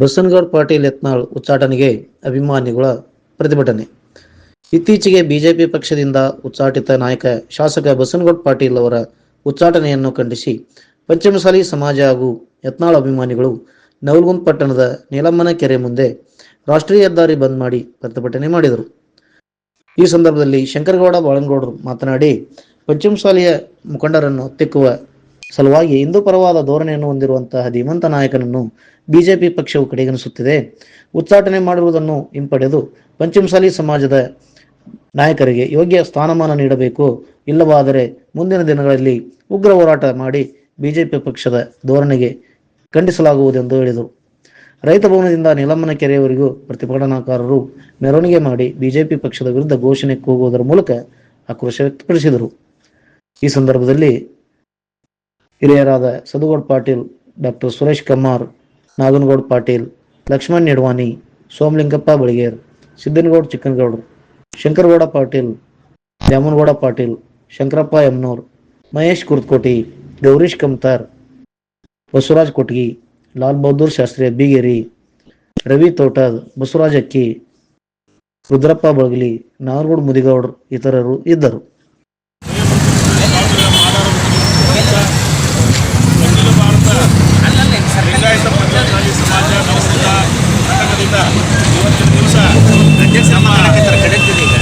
ಬಸನಗೌಡ ಪಾಟೀಲ್ ಯತ್ನಾಳ್ ಉಚ್ಚಾಟನೆಗೆ ಅಭಿಮಾನಿಗಳ ಪ್ರತಿಭಟನೆ. ಇತ್ತೀಚೆಗೆ ಬಿಜೆಪಿ ಪಕ್ಷದಿಂದ ಉಚ್ಚಾಟಿತ ನಾಯಕ ಶಾಸಕ ಬಸನಗೌಡ ಪಾಟೀಲ್ ಅವರ ಉಚ್ಚಾಟನೆಯನ್ನು ಖಂಡಿಸಿ ಪಂಚಮಸಾಲಿ ಸಮಾಜ ಹಾಗೂ ಯತ್ನಾಳ್ ಅಭಿಮಾನಿಗಳು ನವಲ್ಗುಂದ್ ಪಟ್ಟಣದ ನೀಲಮ್ಮನ ಕೆರೆ ಮುಂದೆ ರಾಷ್ಟ್ರೀಯ ಹೆದ್ದಾರಿ ಬಂದ್ ಮಾಡಿ ಪ್ರತಿಭಟನೆ ಮಾಡಿದರು. ಈ ಸಂದರ್ಭದಲ್ಲಿ ಶಂಕರಗೌಡ ಬಾಳನಗೌಡರು ಮಾತನಾಡಿ, ಪಂಚಮಸಾಲಿಯ ಮುಖಂಡರನ್ನು ತಿಕ್ಕುವ ಸಲುವಾಗಿ ಹಿಂದೂ ಪರವಾದ ಧೋರಣೆಯನ್ನು ಹೊಂದಿರುವಂತಹ ಧೀಮಂತ ನಾಯಕನನ್ನು ಬಿಜೆಪಿ ಪಕ್ಷವು ಕಡೆಗಣಿಸುತ್ತಿದೆ. ಉಚ್ಚಾಟನೆ ಮಾಡಿರುವುದನ್ನು ಹಿಂಪಡೆದು ಪಂಚಮಸಾಲಿ ಸಮಾಜದ ನಾಯಕರಿಗೆ ಯೋಗ್ಯ ಸ್ಥಾನಮಾನ ನೀಡಬೇಕು. ಇಲ್ಲವಾದರೆ ಮುಂದಿನ ದಿನಗಳಲ್ಲಿ ಉಗ್ರ ಹೋರಾಟ ಮಾಡಿ ಬಿಜೆಪಿ ಪಕ್ಷದ ಧೋರಣೆಗೆ ಖಂಡಿಸಲಾಗುವುದೆಂದು ಹೇಳಿದರು. ರೈತ ಭವನದಿಂದ ನೀಲಮ್ಮನ ಕೆರೆಯವರೆಗೂ ಪ್ರತಿಭಟನಾಕಾರರು ಮೆರವಣಿಗೆ ಮಾಡಿ ಬಿಜೆಪಿ ಪಕ್ಷದ ವಿರುದ್ಧ ಘೋಷಣೆ ಕೂಗುವುದರ ಮೂಲಕ ಆಕ್ರೋಶ ವ್ಯಕ್ತಪಡಿಸಿದರು. ಈ ಸಂದರ್ಭದಲ್ಲಿ ಹಿರಿಯರಾದ ಸದುಗೌಡ ಪಾಟೀಲ್ ಡಾಕ್ಟರ್ ಸುರೇಶ್ ಕಮ್ಮಾರ್ ನಾಗನಗೌಡ ಪಾಟೀಲ್, ಲಕ್ಷ್ಮಣ್ ನಿಡ್ವಾನಿ ಸೋಮಲಿಂಗಪ್ಪ ಬಳಿಗೇರ್ ಸಿದ್ದನಗೌಡ ಚಿಕ್ಕನಗೌಡರು ಶಂಕರಗೌಡ ಪಾಟೀಲ್, ದ್ಯಾಮನಗೌಡ ಪಾಟೀಲ್, ಶಂಕರಪ್ಪ ಯಮನೂರ್, ಮಹೇಶ್ ಕುರ್ತಕೋಟಿ, ಗೌರೀಶ್ ಕಮ್ತಾರ್, ಬಸವರಾಜ್ ಕೊಟ್ಗಿ, ಲಾಲ್ ಬಹದ್ದೂರ್ ಶಾಸ್ತ್ರಿ ಅಬ್ಬಿಗೇರಿ ರವಿ ತೋಟದ್ ಬಸವರಾಜ್ ಅಕ್ಕಿ, ರುದ್ರಪ್ಪ ಬಳಗಲಿ, ನಾಗರಗೌಡ ಮುದಿಗೌಡ್ರು ಇತರರು ಇದ್ದರು ಅಖಿಲ ಭಾರತ ಲಿಂಗಾಯತ ಪಂಚಮಸಾಲಿ ಸಮಾಜ ನವಸಂಘ ಘಟಕದಿಂದ ಇವತ್ತಿನ ದಿವಸ ನಮ್ಮ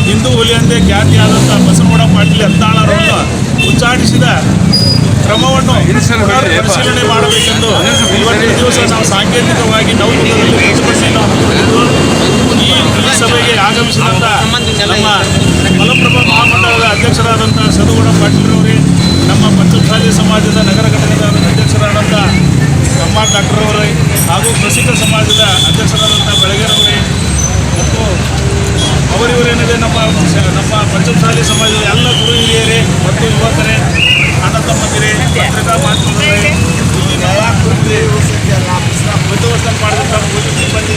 ಹಿಂದೂ ಹುಲಿಯಂತೆ ಖ್ಯಾತಿಯಾದಂಥ ಬಸವಗೌಡ ಪಾಟೀಲ್ ಯತ್ನಾಳರನ್ನು ಉಚ್ಚಾಟಿಸಿದ ಕ್ರಮವನ್ನು ಪರಿಶೀಲನೆ ಮಾಡಬೇಕೆಂದು ಇವತ್ತಿನ ದಿವಸ ನಾವು ಸಾಂಕೇತಿಕವಾಗಿ ನೌಕರಿಯಲ್ಲಿ ಪ್ರಶ್ನಿಸಿ ನಾವು ಈ ಸಭೆಗೆ ಆಗಮಿಸಿದಂಥ ನಮ್ಮ ಮಲಪ್ರಭಾ ಮಹಾಮಂಡಲದ ಅಧ್ಯಕ್ಷರಾದಂಥ ಸದುಗೌಡ ಪಾಟೀಲ್ರವರೇ ನಮ್ಮ ಪಂಚಮಸಾಲಿ ಸಮಾಜದ ನಗರ ಘಟಕದ ಅಧ್ಯಕ್ಷರಾದಂಥ ಡಾಕ್ಟರ್ ಅವರೇ ಹಾಗೂ ಕೃಷಿಕ ಸಮಾಜದ ಅಧ್ಯಕ್ಷರಾದಂಥ ಬೆಳಗೇರವರೇ ಮತ್ತು ಅವರಿವರೇನಿದೆ ನಮ್ಮ ನಮ್ಮ ಪಂಚಮಸಾಲಿ ಸಮಾಜದ ಎಲ್ಲ ಗುರು ಹಿರಿಯರೇ, ಮತ್ತು ಯುವಕರೇ ಅಣ್ಣ ತಮ್ಮಂದಿರೇ ಪತ್ರಿಕಾ ಮಾಧ್ಯಮದವರೇ ಇಲ್ಲಿ ಕುರಿತು ಮಾಡಿದಂಥ ಪೊಲೀಸ್ ಸಿಬ್ಬಂದಿ